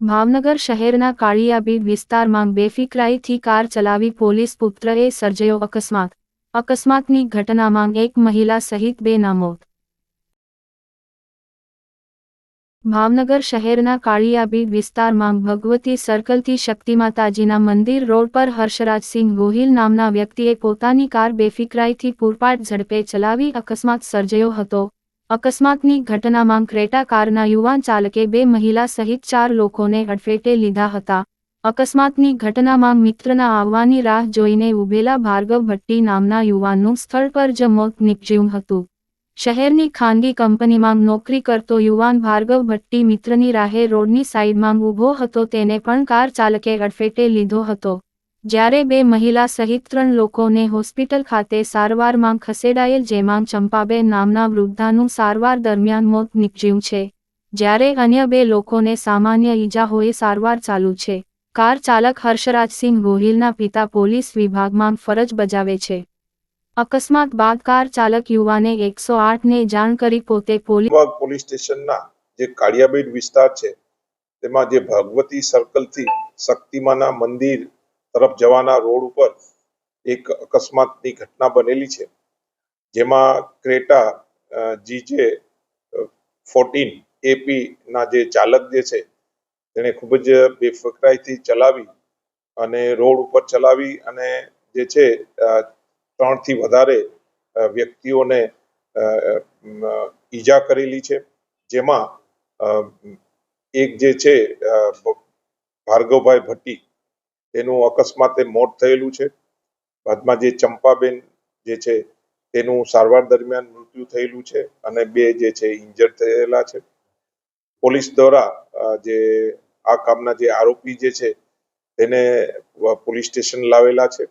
ભાવનગર શહેરના કાળિયાબીડ વિસ્તારમાં બેફિકરાઈથી કાર ચલાવી પોલીસ પુત્રએ સર્જયો અકસ્માત. અકસ્માતની ઘટનામાં એક મહિલા સહિત બે ના મોત ભાવનગર શહેરના કાળિયાબીડ વિસ્તારમાં ભગવતી સર્કલથી શક્તિમાતાજીના મંદિર રોડ પર હર્ષરાજસિંહ ગોહિલ નામના વ્યક્તિએ પોતાની કાર બેફિકરાઈથી પૂરપાટ ઝડપે ચલાવી અકસ્માત સર્જયો હતો. અકસ્માતની ઘટનામાં ક્રેટા કારના યુવાન ચાલકે બે મહિલા સહિત ચાર લોકોને અડફેટે લીધા હતા. અકસ્માતની ઘટનામાં મિત્રના આવવાની રાહ જોઈને ઉભેલા ભાર્ગવ ભટ્ટી નામના યુવાનનું સ્થળ પર જ મોત નીપજ્યું હતું. શહેરની ખાનગી કંપનીમાં નોકરી કરતો યુવાન ભાર્ગવ ભટ્ટી મિત્રની રાહે રોડની સાઈડમાં ઊભો હતો, તેને પણ કાર ચાલકે અડફેટે લીધો હતો. જ્યારે બે મહિલા સહિત ત્રણ લોકોને હોસ્પિટલ ખાતે સારવારમાં ખસેડાયેલ જેમાં ચંપાબેન નામના વૃદ્ધાનું સારવાર દરમિયાન મોત નીપજ્યું છે, જ્યારે અન્ય બે લોકોને સામાન્ય ઈજા ઈજાઓએ સારવાર ચાલુ છે. કાર ચાલક હર્ષરાજસિંહ ગોહિલના પિતા પોલીસ વિભાગમાં ફરજ બજાવે છે. અકસ્માત બાદ કાર ચાલક યુવાને એકસો આઠને જાણ કરી પોતે પોલીસ પોલીસ સ્ટેશનના જે કાળિયાબીડ વિસ્તાર છે, તેમાં જે ભગવતી સર્કલથી શક્તિમાના મંદિર તરફ જવાના રોડ ઉપર એક અકસ્માતની ઘટના બનેલી છે. જેમાં ક્રેટા જીજે ફોર્ટીન એપી ના જે ચાલક જે છે, તેણે ખૂબ જ બેફકરાઈથી ચલાવી અને રોડ ઉપર ચલાવી અને જે છે ત્રણથી વધારે વ્યક્તિઓને ઈજા કરેલી છે. જેમાં એક જે છે ભાર્ગવભાઈ ભટ્ટી તેનું અકસ્માતે મોત થયેલું છે. બાદમાં જે ચંપાબેન જે છે, તેનું સારવાર દરમિયાન મૃત્યુ થયેલું છે અને બે જે છે, ઇન્જર્ડ થયેલા છે. પોલીસ દ્વારા જે આ કામના જે આરોપી જે છે, તેને પોલીસ સ્ટેશન લાવેલા છે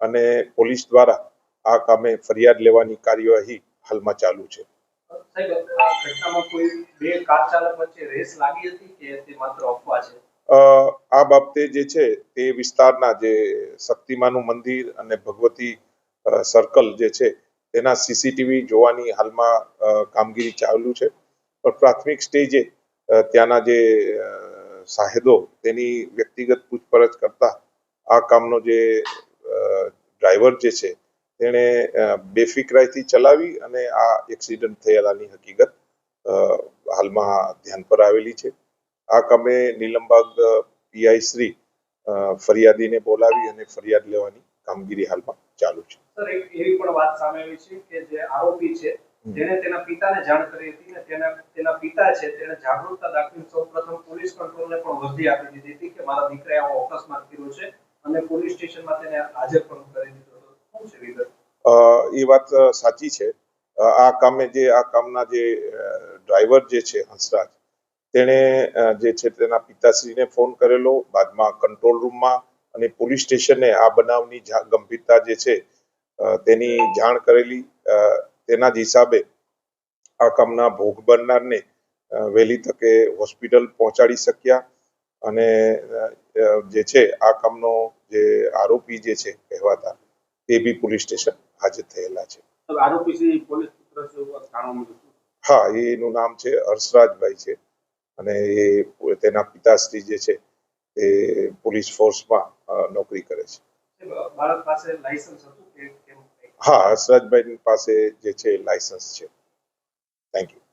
અને પોલીસ દ્વારા આ કામે ફરિયાદ લેવાની કાર્યવાહી હાલમાં ચાલુ છે. સાહેબ, આ ઘટનામાં કોઈ બે કાર ચાલક વચ્ચે રેસ લાગી હતી કે તે માત્ર અફવા છે? આ બાબતે જે છે તે વિસ્તારના જે શક્તિમાનું મંદિર અને ભગવતી સર્કલ જે છે તેના સીસીટીવી જોવાની હાલમાં કામગીરી ચાલુ છે. પણ પ્રાથમિક સ્ટેજે ત્યાંના જે સાહેદો તેની વ્યક્તિગત પૂછપરછ કરતા આ કામનો જે ડ્રાઈવર જે છે તેણે બેફિકરાઈથી ચલાવી અને આ એક્સિડન્ટ થયેલાની હકીકત હાલમાં ધ્યાન પર આવેલી છે. આ કામે નીલમબાગ પીઆઈ શ્રી ફરિયાદીને બોલાવી અને ફરિયાદ લેવાની કામગીરી હાલમાં ચાલુ છે. સર એક એવી પણ વાત સામે આવી છે કે જે આરોપી છે જેને તેના પિતાને જાણ કરી હતી ને તેના તેના પિતા છે તેને જાગૃતતા દાખવી સૌપ્રથમ પોલીસ કંટ્રોલને પણ વર્દી આપી દીધી હતી કે મારા દીકરાએ આવો અકસ્માત કર્યો છે અને પોલીસ સ્ટેશનમાં તેને હાજર પણ કરી દીધો હતો. શું છે વિગત? એ વાત સાચી છે. આ કામે જે આ કામના જે ડ્રાઈવર જે છે હંસરાજ તેણે જે છે તેના પિતાશ્રીને ફોન કરેલો બાદમાં કંટ્રોલ રૂમમાં અને પોલીસ સ્ટેશને આ બનાવની ગંભીરતા જે છે તેની જાણ કરેલી. તેના જ હિસાબે આ કામના ભોગ બનનારને વહેલી તકે હોસ્પિટલ પહોંચાડી શક્યા અને જે છે આ કામનો જે આરોપી જે છે કહેવાતા તે બી પોલીસ સ્ટેશન હાજર થયેલા છે. આરોપી પોલીસ હા એનું નામ છે હર્ષરાજભાઈ છે. અને એ તેના પિતાશ્રી જે છે એ પોલીસ ફોર્સમાં નોકરી કરે છે. હા હર્ષરાજભાઈ પાસે જે છે લાયસન્સ છે. Thank you